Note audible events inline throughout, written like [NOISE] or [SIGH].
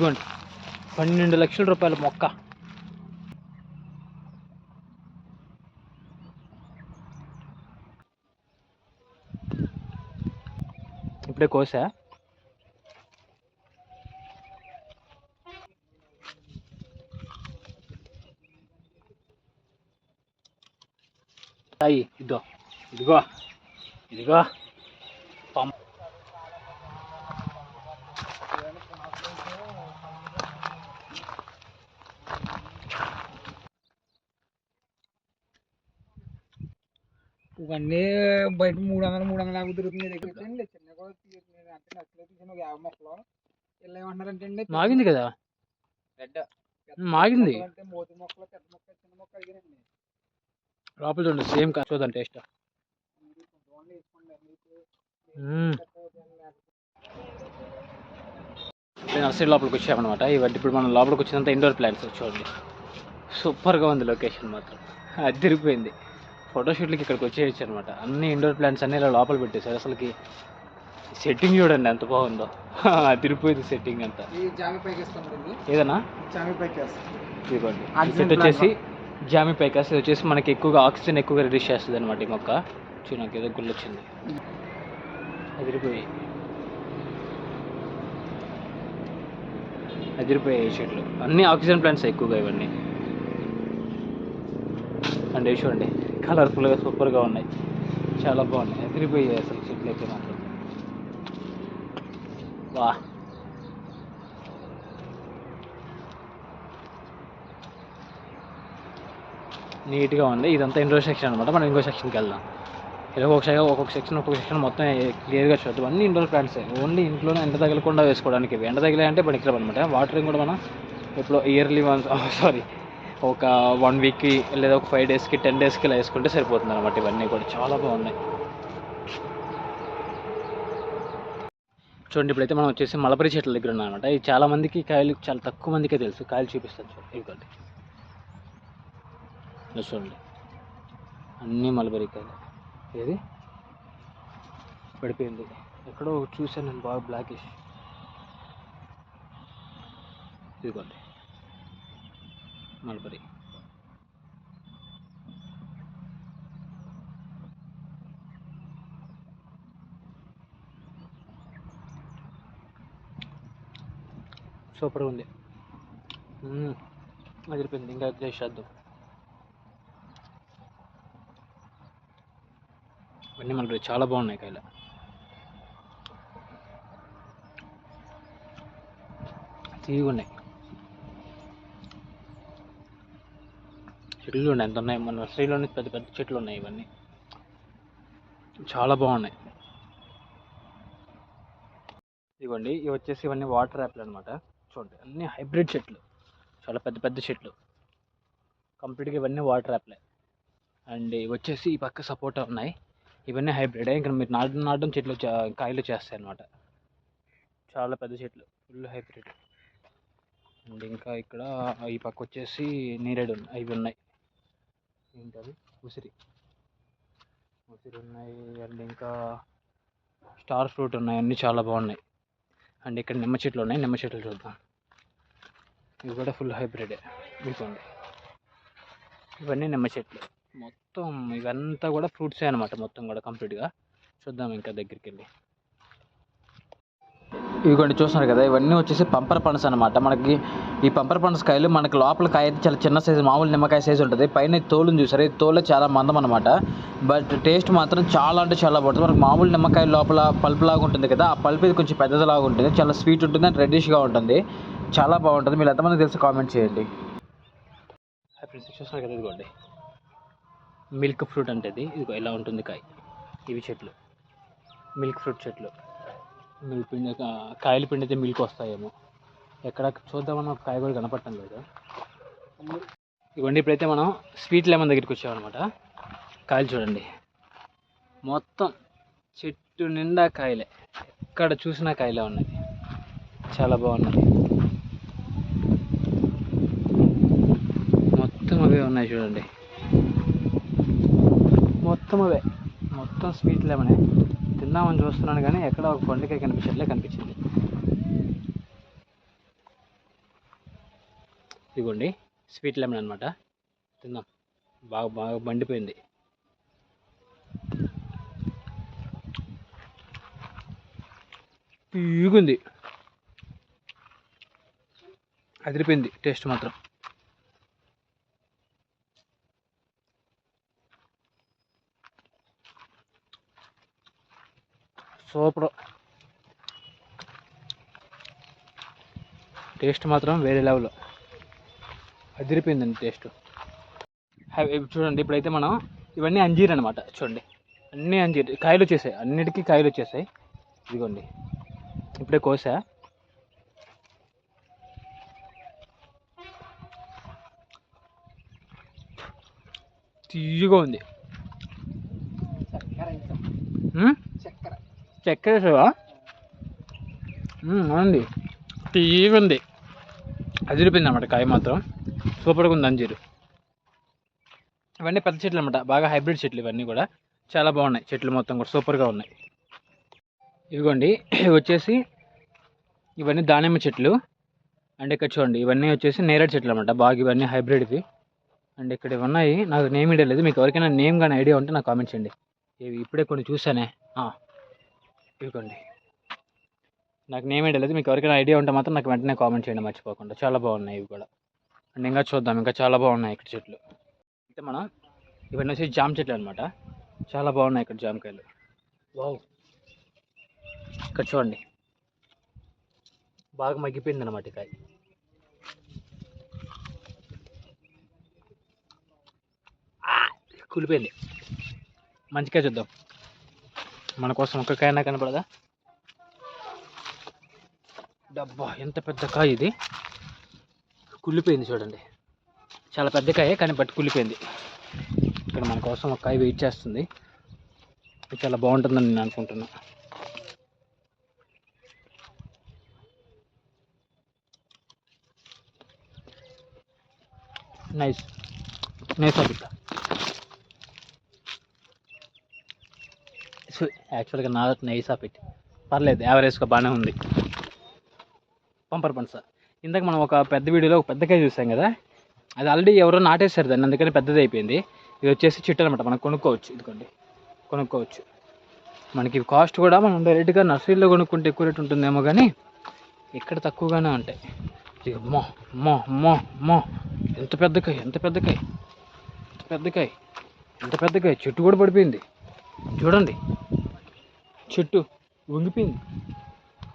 ఇదిగోండి. పన్నెండు లక్షల రూపాయల మొక్క. ఇప్పుడే కోసా? ఇదో ఇదిగో. ఇదిగో. పంప ఇవన్నీ బయట మూడు వందలు మూడు వందల యాభై దొరుకుతుంది దగ్గర చిన్న కూడా అంటే నచ్చలేదు తీసిన ఒక యాభై మొక్కలు. అండి మాగింది కదా? రెడ్ మాగింది. అంటే మోతి మొక్కలు పెద్ద మొక్క చిన్న మొక్క లోపల చూడండి సేమ్ చూద్దాం టేస్ట్. నర్సరీ లోపలికి వచ్చామన్నమాట. ఇవన్నీ ఇప్పుడు మనం లోపలికి వచ్చినంత ఇండోర్ ప్లాంట్స్ చూడండి. సూపర్గా ఉంది లొకేషన్ మాత్రం. అదిరిపోయింది ఫోటోషూట్లకి ఇక్కడికి వచ్చేయచ్చు అనమాట అన్ని ఇండోర్ ప్లాంట్స్ అన్ని ఇలా లోపల పెట్టేశారు. అసలుకి సెట్టింగ్ చూడండి ఎంత బాగుందో. [LAUGHS] అదిరిపోయింది సెట్టింగ్ అంతా. ఏదన్నా? ఇదిగోండి. వచ్చేసి జామీ పైకాస్ ఇది వచ్చేసి మనకి ఎక్కువగా ఆక్సిజన్ ఎక్కువగా రిలీజ్ చేస్తుంది అనమాట ఈ మొక్క. చూ నాకు ఏదో గుళ్ళు వచ్చింది. అదిరిపోయి అదిరిపోయాయి చెట్లు. అన్ని ఆక్సిజన్ ప్లాంట్స్ ఎక్కువగా ఇవన్నీ. అండ్ చూడండి. కలర్ఫుల్గా సూపర్గా ఉన్నాయి. చాలా బాగున్నాయి. ఎదిరిపోయాయి అసలు చెట్లు అయితే మాత్రం. వా. నీట్గా ఉంది. ఇదంతా ఇండోర్ సెక్షన్ అనమాట మనం ఇంకో సెక్షన్కి వెళ్దాం. ఇలా ఒక సెక్షన్ ఒక్కొక్క సెక్షన్ ఒక్కొక్క సెక్షన్ మొత్తం క్లియర్గా చూద్దాం అన్ని ఇండోర్ ప్లాంట్స్ ఓన్లీ ఇంట్లోనే ఎండ తగలకుండా వేసుకోవడానికి. ఇవి. ఎండ తగిలాయంటే అంటే పనికిరావు అనమాట వాటరింగ్ కూడా మనం ఇప్పుడు ఇయర్లీ వన్స్ [LAUGHS] సారీ ఒక వన్ వీక్కి లేదా ఒక ఫైవ్ డేస్కి టెన్ డేస్కి ఇలా వేసుకుంటే సరిపోతుంది అనమాట ఇవన్నీ కూడా చాలా బాగున్నాయి. చూడండి ఇప్పుడైతే మనం వచ్చేసి మలబరి చెట్ల దగ్గర ఉన్నాం అనమాట ఇది చాలా మందికి కాయలు చాలా తక్కువ మందికే తెలుసు. కాయలు చూపిస్తాను చూడండి ఇవ్వండి చూడండి. అన్నీ మలబరి కాయలు. ఏది? పడిపోయింది. ఎక్కడో చూసాను చూశాను నేను బాగా బ్లాకిష్ ఇదిగోండి. మల్బరీ సూపర్ ఉంది. అదిరిపోయింది. ఇంకా టేస్ట్ చేద్దాం. అన్నీ మల్బరీ చాలా బాగున్నాయి కాయలు. తీగున్నాయి చెట్లు ఉన్నాయి ఎంత ఉన్నాయి? మన నర్సరీలోని పెద్ద పెద్ద చెట్లు ఉన్నాయి ఇవన్నీ. చాలా బాగున్నాయి. ఇదిగోండి ఇవి వచ్చేసి ఇవన్నీ వాటర్ యాప్లు అనమాట చూడండి అన్ని హైబ్రిడ్ చెట్లు. చాలా పెద్ద పెద్ద చెట్లు. కంప్లీట్గా ఇవన్నీ వాటర్ యాప్లే. అండ్ ఇవి వచ్చేసి ఈ పక్క సపోటా ఉన్నాయి. ఇవన్నీ హైబ్రిడ్. ఇంకా మీరు నాటడం నాటడం చెట్లు చా- కాయలు చేస్తాయి అనమాట చాలా పెద్ద చెట్లు. Full hybrid. అండ్ ఇంకా ఇక్కడ ఈ పక్క వచ్చేసి నీరేడు ఉన్నాయి. అవి ఉన్నాయి. ఏంటది? ఉసిరి. ఉసిరి ఉన్నాయి అండ్ ఇంకా స్టార్ ఫ్రూట్ ఉన్నాయి అన్నీ చాలా బాగున్నాయి. అండ్ ఇక్కడ నిమ్మ చెట్లు ఉన్నాయి నిమ్మ చెట్లు చూద్దాం. ఇవి కూడా ఫుల్ హైబ్రిడే. ఇదిగోండి. ఇవన్నీ నిమ్మ చెట్లు. మొత్తం ఇవంతా కూడా ఫ్రూట్సే అనమాట మొత్తం కూడా కంప్లీట్గా. చూద్దాం ఇంకా దగ్గరికి వెళ్ళి ఇదిగోండి చూస్తున్నారు కదా ఇవన్నీ వచ్చేసి పంపర్ పనస అనమాట మనకి ఈ పంపర్ పండ్స్ కాయలు మనకి లోపల కాయ అయితే చాలా చిన్న సైజు మామూలు నిమ్మకాయ సైజు ఉంటుంది. పైన తోలుని చూసారు? ఈ తోలు చాలా మందం అనమాట బట్ టేస్ట్ మాత్రం చాలా అంటే చాలా బాగుంటుంది. మనకి మామూలు నిమ్మకాయ లోపల పల్పు లాగా ఉంటుంది కదా ఆ పల్ప్ ఇది కొంచెం పెద్దదిలాగా ఉంటుంది. చాలా స్వీట్ ఉంటుంది అండ్ రెడ్డిష్గా ఉంటుంది. చాలా బాగుంటుంది. మీరు ఎంతమంది తెలిసి కామెంట్ చేయండి. చూస్తున్నారు కదా ఇదిగోండి. మిల్క్ ఫ్రూట్ అంటే ఇది ఇదిగో ఇలా ఉంటుంది కాయ. ఇవి చెట్లు. మిల్క్ ఫ్రూట్ చెట్లు. మిల్క్ పిండి కా- కాయలు పిండితే మిల్క్ వస్తాయేమో ఎక్కడ చూద్దామన్న ఒక కాయ కూడా కనపడటం లేదు. ఇవ్వండి ఇప్పుడైతే మనం స్వీట్ లెమన్ దగ్గరికి వచ్చామన్నమాట. కాయలు చూడండి. మొత్తం చెట్టు నిండా కాయలే. ఎక్కడ చూసినా కాయలే ఉన్నాయి. చాలా బాగున్నాయి. మొత్తం అవే ఉన్నాయి చూడండి. మొత్తం అవే. మొత్తం స్వీట్ లెమనే. తిందామని చూస్తున్నాను కానీ ఎక్కడ ఒక పండుగ కనిపించట్లే కనిపించింది. ఇదిగోండి స్వీట్ లెమన్ అనమాట తిందాం. బాగా బాగా మండిపోయింది. తీగుంది అదిరిపోయింది టేస్ట్ మాత్రం. సూపర్. టేస్ట్ మాత్రం వేరే లెవెల్. అదిరిపోయిందండి టేస్ట్. చూడండి ఇప్పుడైతే మనం ఇవన్నీ అంజీర్ అనమాట చూడండి. అన్నీ అంజీర్ కాయలు వచ్చేసాయి అన్నిటికీ కాయలు వచ్చేసాయి. ఇదిగోండి ఇప్పుడే కోసా. తీయగా ఉంది. చక్కెర వేసావా అవునండి. తీయగా ఉంది. అదిరిపోయింది అనమాట కాయ మాత్రం. సూపర్గా ఉంది అంజీరు. ఇవన్నీ పెద్ద చెట్లు అనమాట బాగా హైబ్రిడ్ చెట్లు ఇవన్నీ కూడా. చాలా బాగున్నాయి. చెట్లు మొత్తం కూడా సూపర్గా ఉన్నాయి. ఇదిగోండి వచ్చేసి ఇవన్నీ దానిమ్మ చెట్లు. అండ్ ఇక్కడ చూడండి ఇవన్నీ వచ్చేసి నేరేడు చెట్లు అనమాట బాగా ఇవన్నీ హైబ్రిడ్వి అండ్ ఇక్కడ ఉన్నాయి. నాకు నేమ్ ఇవ్వలేదు లేదు. మీకు ఎవరికైనా నేమ్ కానీ ఐడియా ఉంటే నాకు కామెంట్ చేయండి. ఇవి ఇప్పుడే కొన్ని చూసానే ఇదిగోండి నాకు నేమ్ ఐడియా లేదు మీకు ఎవరికైనా ఐడియా ఉంటే మాత్రం నాకు వెంటనే కామెంట్ చేయండి మర్చిపోకుండా. చాలా బాగున్నాయి ఇవి కూడా. అండ్ ఇంకా చూద్దాం ఇంకా చాలా బాగున్నాయి ఇక్కడ చెట్లు. అయితే మనం ఇవన్నీ వచ్చి జామ చెట్లు అనమాట చాలా బాగున్నాయి ఇక్కడ జామకాయలు. వావ్ ఇక్కడ చూడండి. బాగా మగ్గిపోయింది అనమాట కాయ. కూలిపోయింది మంచిగా చూద్దాం. మన కోసం ఒక్కకాయనా కాయనా కనపడదా? డబ్బా ఎంత పెద్ద కాయ ఇది? కుళ్ళిపోయింది చూడండి. చాలా పెద్ద కాయ కానీ బట్ కుళ్ళిపోయింది. ఇక్కడ మన కోసం ఒక కాయ వెయిట్ చేస్తుంది. చాలా బాగుంటుందని నేను అనుకుంటున్నా. నైస్. నైస్ యాక్చువల్గా నా నైస్ ఆఫ్ ఇట్ పర్లేదు యావరేజ్గా బాగానే ఉంది. పంపర్ పంచ ఇందాక మనం ఒక పెద్ద వీడియోలో ఒక పెద్దకాయ చూసాం కదా? అది ఆల్రెడీ ఎవరో నాటేశారు దాన్ని అందుకని పెద్దది అయిపోయింది. ఇది వచ్చేసి చెట్టు అనమాట మనం కొనుక్కోవచ్చు ఇదిగోండి. కొనుక్కోవచ్చు. మనకి కాస్ట్ కూడా మనం డైరెక్ట్గా నర్సరీలో కొనుక్కుంటే ఎక్కువ రేట్ ఉంటుందేమో కానీ ఇక్కడ తక్కువగానే ఉంటాయి. ఇది అమ్మో అమ్మో అమ్మో అమ్మో. ఎంత పెద్దకాయ ఎంత పెద్దకాయ ఎంత పెద్దకాయ ఎంత పెద్దకాయ చెట్టు కూడా పడిపోయింది. చూడండి. చెట్టు వంగిపోయింది.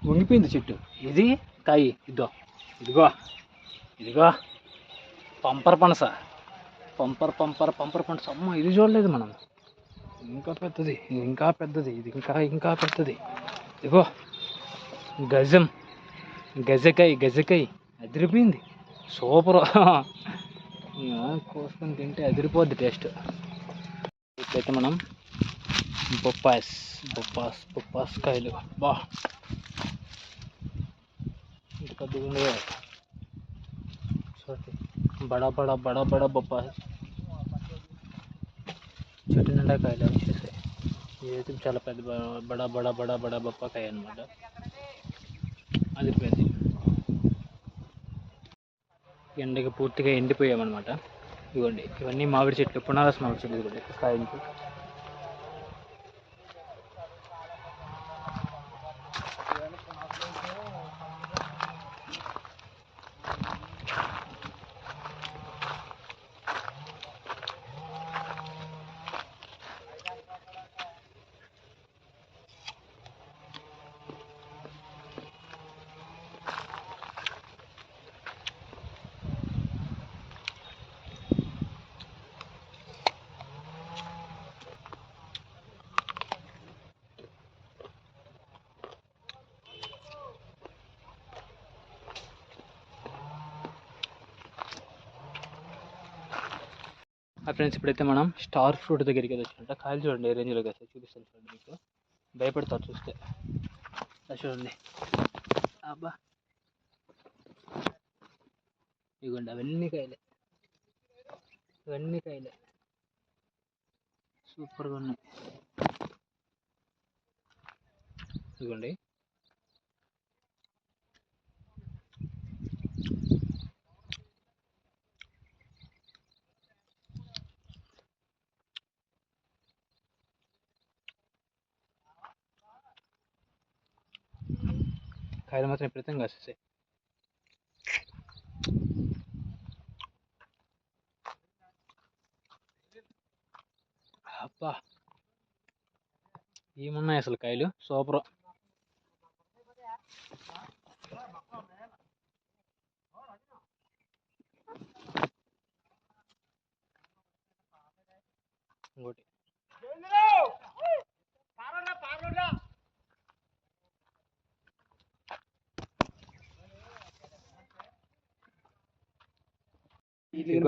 వంగిపోయింది చెట్టు. ఇది? కాయి ఇదో ఇదిగో. ఇదిగో. పంపర్ పనస. పంపర్ పంపర్ పంపర్ పనస. అమ్మ ఇది చూడలేదు మనం. ఇంకా పెద్దది ఇంకా పెద్దది ఇది ఇంకా ఇంకా పెద్దది. ఇదిగో. గజం. గజకాయ గజకాయ. అదిరిపోయింది. సూపర్. [LAUGHS] కోసుకొని తింటే అదిరిపోద్ది టేస్ట్. ఇప్పుడైతే మనం బొప్పాస్ బొప్పాస్ బొప్పాస్ కాయలు బా ఇంత పెద్దగా ఉంది కదా. చూడండి బడా బడా బడా బడా బొప్పాస్ చెట్టు నిండా కాయలు వచ్చేసాయి ఇదైతే చాలా పెద్ద బ- బడా బడా బడా బడా బొప్పాకాయ అనమాట అది పెద్ద ఎండకి పూర్తిగా ఎండిపోయామన్నమాట. ఇదిగోండి ఇవన్నీ మామిడి చెట్లు పునారస్ మామిడి చెట్లు ఇదిగోండి కాయలు ఫ్రెండ్స్ ఇప్పుడైతే మనం స్టార్ ఫ్రూట్ దగ్గరికి అయితే వచ్చినట్ట కాయలు చూడండి ఏ రేంజ్లో కాస్తాయి చూపిస్తాను చూడండి మీకు. భయపడతారు చూస్తే. చూడండి. అబ్బా. ఇదిగోండి అవన్నీ కాయలే. ఇవన్నీ కాయలే. సూపర్గా ఉన్నాయి. ఇదిగోండి కాయలు మాత్రం విపరీతంగా కాసేసాయి అబ్బా! ఏమున్నాయి అసలు కాయలు? సూపర్ ఇంకోటి ఇదిగోండి ఇవి వచ్చేసి మరి ఇంకోది అనుకుంటున్నాను. స్వీట్లు అండి పదా అవి ఒక ఐదు చాలులే. వెయ్యి పదయ్యి ఏ పువ్వు ఈయనకి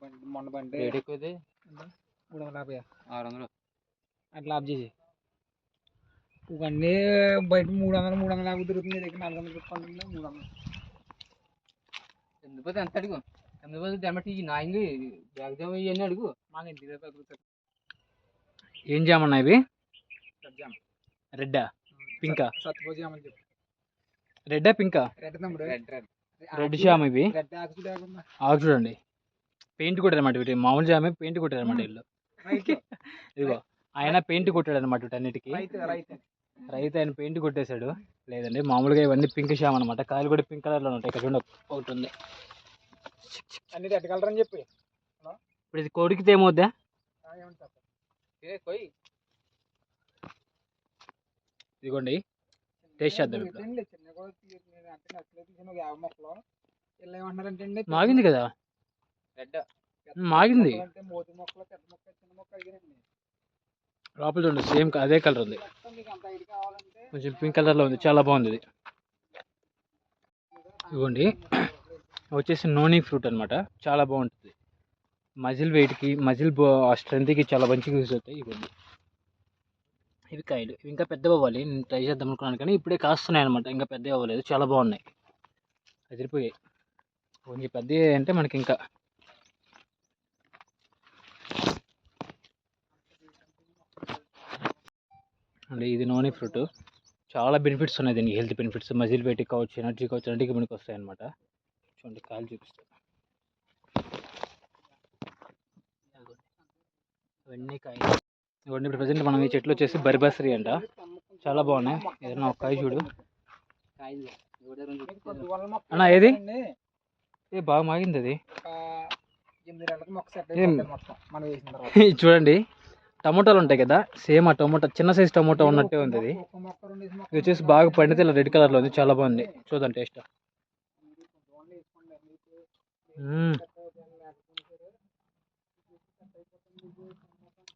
బండి మొన్న బండి. మూడు వందల యాభై ఆరు వందలు. అట్లా ఆఫ్ చేసి. ఇవన్నీ బయట మూడు వందలు మూడు వందల యాభై దొరుకుతుంది దగ్గర నాలుగు వందలు పెట్టుకుంటుంది మూడు వందలు. ఎందుకు పోతే ఎంత అడుగు? ఎందుకు పోతే దెమ్మటి నాయింది బ్యాగ్ జామ్ ఇవన్నీ అడుగు. మాకు ఇంటి దగ్గర ఏం జామన్నా ఇవి? సజ్జామ రెడ్డా? పింకా? రెడ్డా పింకా? రెడ్ జామ ఇవి? రెడ్ ఆకు చూడండి. పెయింట్ కొట్టారన్నమాట వీటి. మామూలు జామే పెయింట్ కొట్టారన్నమాట వీళ్ళు. రైతు ఇదిగో ఆయన పెయింట్ కొట్టాడు అనమాట వీటన్నిటికి రైతు రైతు రైతు ఆయన పెయింట్ కొట్టేశాడు. లేదండి మామూలుగా ఇవన్నీ పింక్ షామ్ అనమాట కాయలు కూడా పింక్ కలర్లో ఉంటాయి ఇక్కడ చూడండి ఒకటి ఉంది. అన్ని రెడ్ కలర్ అని చెప్పి. ఇప్పుడు ఇది కొడికితే ఏమవుద్దా ఇదిగోండి. టేస్ట్ చేద్దాం ఇప్పుడు. మాగింది కదా? మాగింది. లోపల చూడండి సేమ్ అదే కలర్ ఉంది. కొంచెం పింక్ కలర్లో ఉంది చాలా బాగుంది ఇది. ఇదిగోండి. [COUGHS] వచ్చేసి నోనీ ఫ్రూట్ అన్నమాట. చాలా బాగుంటుంది. మజిల్ వెయిట్కి మజిల్ బో స్ట్రెంత్కి చాలా మంచిగా యూస్ అవుతాయి. ఇవ్వండి ఇవి కాయలు ఇవి ఇంకా పెద్దవి అవ్వాలి నేను ట్రై చేద్దాం అనుకున్నాను కానీ ఇప్పుడే కాస్తున్నాయి అనమాట ఇంకా పెద్దవి అవ్వలేదు చాలా బాగున్నాయి. అదిరిపోయాయి. కొంచెం పెద్దవి అంటే మనకి ఇంకా అంటే ఇది నోనీ ఫ్రూట్. చాలా బెనిఫిట్స్ ఉన్నాయి దీనికి. Health benefits. మజిల్ పెట్టి కావచ్చు ఎనర్జీ కావచ్చు అన్నిటికీ మనకి వస్తాయి అనమాట చూడండి కాలు చూపిస్తాను అవన్నీ కాయలు. ఇవన్నీ ఇప్పుడు ప్రజెంట్ మనం ఈ చెట్లు వచ్చేసి బరిబసరి అంట. చాలా బాగున్నాయి. ఏదైనా ఒక కాయ చూడు. అన్నా అన్న, ఏది? ఏ బాగా మాగింది అది. [LAUGHS] చూడండి. టమోటాలు ఉంటాయి కదా సేమ్ ఆ టమోటా చిన్న సైజ్ టమోటా ఉన్నట్టే ఉంది ఇది ఇది వచ్చేసి బాగా పండితే ఇలా రెడ్ కలర్లో ఉంది. చాలా బాగుంది. చూద్దాం టేస్ట్.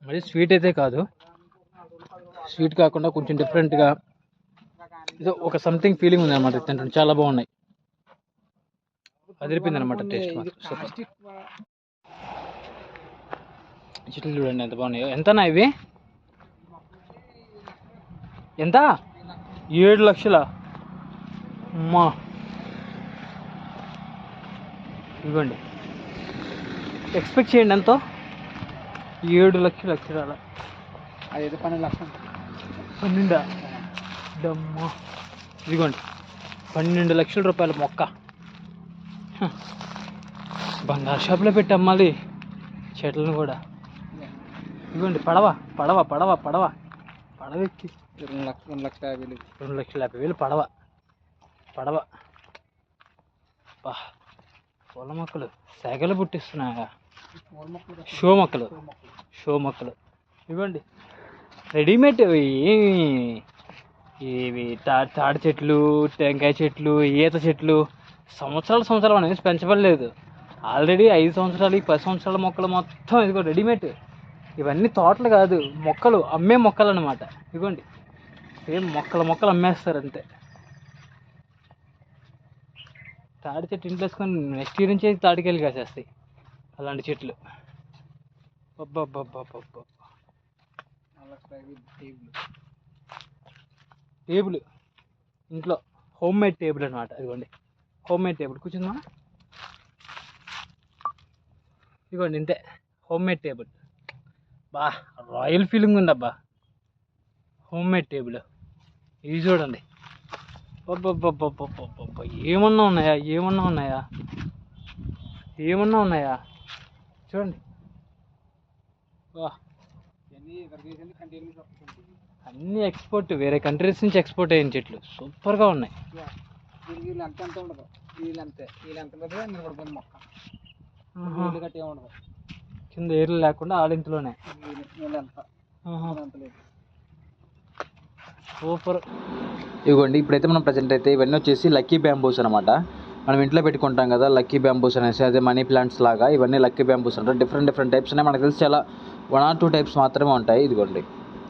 మరి స్వీట్ అయితే కాదు. స్వీట్ కాకుండా కొంచెం డిఫరెంట్గా ఏదో ఒక సంథింగ్ ఫీలింగ్ ఉంది అనమాట తింటుంటే చాలా బాగున్నాయి. అదిరిపోయింది అనమాట టేస్ట్ మాత్రం చెట్లు చూడండి ఎంత బాగున్నాయో. ఎంతనా ఇవి? ఎంత? ఏడు లక్షల? అమ్మా. ఇవ్వండి. ఎక్స్పెక్ట్ చేయండి ఎంతో. ఏడు లక్షల అక్షరాల అదైతే పన్నెండు లక్షలు. పన్నెండా? డమ్మా ఇదిగోండి. పన్నెండు లక్షల రూపాయల మొక్క. హ. బంగారు షాప్లో పెట్టి అమ్మాలి చెట్లను కూడా. ఇదిగోండి పడవ పడవ పడవ పడవ. పడవ ఎక్కి. రెండు లక్షలు రెండు లక్షల యాభై వేలు. రెండు లక్షల యాభై వేలు పడవ. పడవ. బా పూల మొక్కలు సెగలు పుట్టిస్తున్నాయా. షో మొక్కలు షో మొక్కలు ఇవ్వండి. రెడీమేడ్ ఇవి తా తాడి చెట్లు టెంకాయ చెట్లు ఈత చెట్లు. సంవత్సరాలు సంవత్సరాలు అనేది పెంచబడలేదు. ఆల్రెడీ ఐదు సంవత్సరాలు ఈ పది సంవత్సరాల మొక్కలు మొత్తం ఇదిగో రెడీమేడ్. ఇవన్నీ తోటలు కాదు మొక్కలు అమ్మే మొక్కలు అనమాట ఇదిగోండి ఏం మొక్కల మొక్కలు అమ్మేస్తారు అంతే. తాడి చెట్టు ఇంట్లో వేసుకొని నెక్స్ట్ ఇయర్ నుంచి తాడికెళ్ళి కాసేస్తాయి. అలాంటి చెట్లు. టేబుల్. ఇంట్లో హోమ్ మేడ్ టేబుల్ అనమాట ఇదిగోండి. Home made table. కూర్చుందా ఇదిగోండి ఇంతే. Home made table. బా royal feeling ఉందబ్బా. Home made table. ఇది చూడండి. ఏమన్నా ఉన్నాయా? ఏమన్నా ఉన్నాయా? ఏమన్నా ఉన్నాయా? చూడండి. అన్ని ఎక్స్పోర్ట్ వేరే కంట్రీస్ నుంచి ఎక్స్పోర్ట్ అయిన చెట్లు. సూపర్గా ఉన్నాయి. కింద ఏర్లు లేకుండా ఆడింతలోనే సూపర్ ఇదిగోండి ఇప్పుడైతే మనం ప్రజెంట్ అయితే ఇవన్నీ వచ్చేసి లక్కీ బ్యాంబూస్ అనమాట మనం ఇంట్లో పెట్టుకుంటాం కదా లక్కీ బ్యాంబూస్ అనేసి అదే మనీ ప్లాంట్స్ లాగా ఇవన్నీ లక్కీ బ్యాంబూస్ అంటారు. డిఫరెంట్ డిఫరెంట్ టైప్స్ ఉన్నాయి. మనకు తెలిసి చాలా వన్ ఆర్ టూ టైప్స్ మాత్రమే ఉంటాయి. ఇదిగోండి.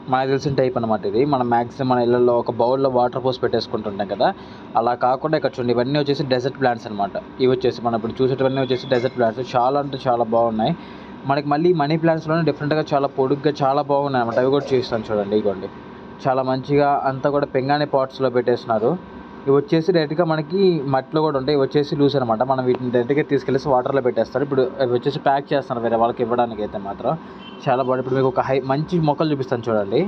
మనకు తెలిసిన టైప్ అనమాట ఇది. మనం మ్యాక్సిమం మన ఇళ్ళల్లో ఒక బౌల్లో వాటర్ పోసి పెట్టేసుకుంటుంటాం కదా. అలా కాకుండా ఇక్కడ చూడండి ఇవన్నీ వచ్చేసి డెజర్ట్ ప్లాంట్స్ అనమాట ఇవి వచ్చేసి మనం ఇప్పుడు చూసేటివన్నీ వచ్చేసి డెజర్ట్ ప్లాంట్స్ చాలా అంటే చాలా బాగున్నాయి. మనకి మళ్ళీ మనీ ప్లాంట్స్లోనే డిఫరెంట్గా చాలా పొడుగ్గా చాలా బాగున్నాయి అనమాట అవి కూడా చూస్తాను చూడండి ఇదిగోండి. చాలా మంచిగా అంతా కూడా పెంగాణి పాట్స్లో పెట్టేస్తున్నారు. ఇవి వచ్చేసి డైరెక్ట్గా మనకి మట్టిలో కూడా ఉంటాయి. ఇవి వచ్చేసి లూస్ అనమాట మనం వీటిని డైరెక్ట్గా తీసుకెళ్ళేసి వాటర్లో పెట్టేస్తారు. ఇప్పుడు ఇవి వచ్చేసి ప్యాక్ చేస్తున్నారు వేరే వాళ్ళకి ఇవ్వడానికి అయితే మాత్రం. చాలా బాగుంది. ఇప్పుడు మీకు ఒక హై మంచి మొక్కలు చూపిస్తాను చూడండి.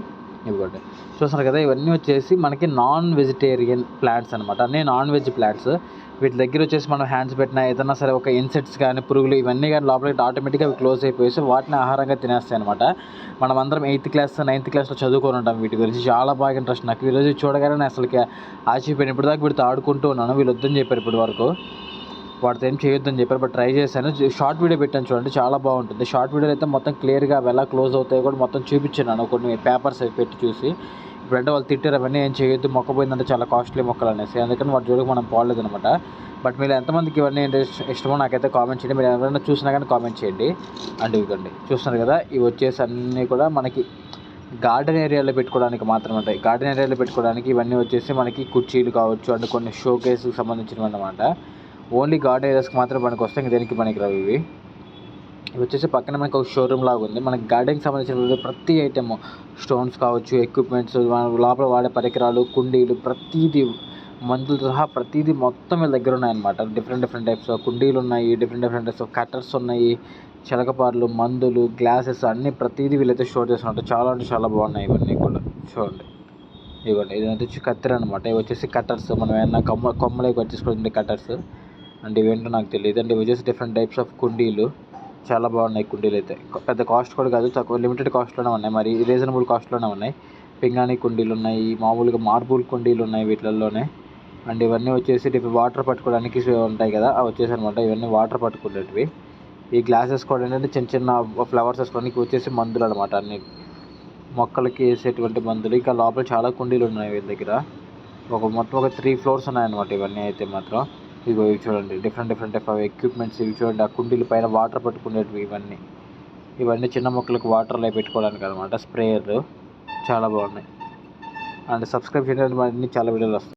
ఇవ్వండి చూస్తున్నారు కదా ఇవన్నీ వచ్చేసి మనకి నాన్ వెజిటేరియన్ ప్లాంట్స్ అనమాట అన్నీ నాన్ వెజ్ ప్లాంట్స్ వీటి దగ్గర వచ్చేసి మనం హ్యాండ్స్ పెట్టినా ఏదైనా సరే ఒక ఇన్సెట్స్ కానీ పురుగులు ఇవన్నీ కానీ లోపలికి ఆటోమేటిక్గా అవి క్లోజ్ అయిపోయేసి వాటిని ఆహారంగా తినేస్తాయి అనమాట మనం అందరం ఎయిత్ క్లాస్ నైన్త్ క్లాస్లో చదువుకొని ఉంటాం వీటి గురించి. చాలా బాగా ఇంట్రెస్ట్ నాకు. ఈరోజు చూడగానే నేను అసలుకి ఆశ్చర్యపోయిన. ఇప్పుడు దాకా వీటితో ఆడుకుంటూ ఉన్నాను. వీళ్ళు వద్దని చెప్పారు ఇప్పటి వరకు. వాటితో ఏం చేయొద్దని చెప్పారు బట్ ట్రై చేశాను. షార్ట్ వీడియో పెట్టాను చూడండి. చాలా బాగుంటుంది. షార్ట్ వీడియోలో అయితే మొత్తం క్లియర్గా అవి ఎలా క్లోజ్ అవుతాయో కూడా మొత్తం చూపించాను కొన్ని పేపర్స్ అవి పెట్టి చూసి. బ్రెడ్ వాళ్ళు తిట్టారు అవన్నీ ఏం చేయొద్దు మొక్క పోయిందంటే చాలా కాస్ట్లీ మొక్కలు అనేసి. అందుకని వాటి జోడికి మనం పోలేదు అనమాట బట్ మీరు ఎంతమందికి ఇవన్నీ ఇష్టమో నాకైతే కామెంట్ చేయండి. మీరు ఎవరైనా చూసినా కానీ కామెంట్ చేయండి. అండ్ ఇవ్వండి చూస్తున్నారు కదా ఇవి వచ్చేసి అన్నీ కూడా మనకి గార్డెన్ ఏరియాలో పెట్టుకోవడానికి మాత్రం ఉంటాయి. గార్డెన్ ఏరియాలో పెట్టుకోవడానికి ఇవన్నీ వచ్చేసి మనకి కుర్చీలు కావచ్చు అండ్ కొన్ని షో సంబంధించినవి అన్నమాట. ఓన్లీ గార్డెన్ ఏరియాస్కి మాత్రం పనికి వస్తాయి ఇంక దేనికి పనికి రావు ఇవి. ఇవి వచ్చేసి పక్కన మనకి ఒక షోరూమ్ లాగా ఉంది. మనకి గార్డెన్కి సంబంధించిన ప్రతి ఐటెము స్టోన్స్ కావచ్చు ఎక్విప్మెంట్స్ లోపల వాడే పరికరాలు కుండీలు ప్రతిదీ మందులతో సహా ప్రతిదీ మొత్తం వీళ్ళ దగ్గర ఉన్నాయన్నమాట. డిఫరెంట్ డిఫరెంట్ టైప్స్ కుండీలు ఉన్నాయి different different types of cutters ఉన్నాయి చిలకపార్లు మందులు గ్లాసెస్ అన్నీ ప్రతిదీ వీళ్ళైతే స్టోర్ చేస్తున్నట్టు చాలా అంటే చాలా బాగున్నాయి ఇవన్నీ కూడా. చూడండి. ఇవ్వండి ఇది వచ్చి కత్తెర అనమాట ఇవి వచ్చేసి కట్టర్స్ మనం ఏమన్నా కొమ్మ కొమ్మలకి వచ్చేసుకుంటుంది కట్టర్స్ అంటే ఇవేంటో నాకు తెలియదు. అంటే ఇవి వచ్చేసి డిఫరెంట్ టైప్స్ ఆఫ్ కుండీలు. చాలా బాగున్నాయి కుండీలు అయితే. పెద్ద కాస్ట్ కూడా కాదు తక్కువ లిమిటెడ్ కాస్ట్లోనే ఉన్నాయి. మరి రీజనబుల్ కాస్ట్లోనే ఉన్నాయి. పింగాణి కుండీలు ఉన్నాయి మామూలుగా మార్బుల్ కుండీలు ఉన్నాయి వీటిల్లోనే. అండ్ ఇవన్నీ వచ్చేసి వాటర్ పట్టుకోవడానికి ఉంటాయి కదా అవి వచ్చేసి అనమాట ఇవన్నీ వాటర్ పట్టుకునేటివి. ఈ గ్లాసెస్ కూడా ఏంటంటే చిన్న చిన్న ఫ్లవర్స్ వేసుకోవడానికి వచ్చేసి మందులు అనమాట అన్ని. మొక్కలకి వేసేటువంటి మందులు. ఇంకా లోపల చాలా కుండీలు ఉన్నాయి వీళ్ళ దగ్గర. ఒక మొత్తం ఒక త్రీ ఫ్లోర్స్ ఉన్నాయన్నమాట ఇవన్నీ అయితే మాత్రం. ఇగో ఇవి చూడండి different different type of equipments ఇవి చూడండి. ఆ కుండీల పైన వాటర్ పట్టుకునేటివి ఇవన్నీ. ఇవన్నీ చిన్న మొక్కలకు వాటర్లో పెట్టుకోవడానికి అనమాట స్ప్రేయర్ చాలా బాగున్నాయి. అండ్ సబ్స్క్రైబ్ చేయడానికి చాలా వీడియోలు వస్తాయి.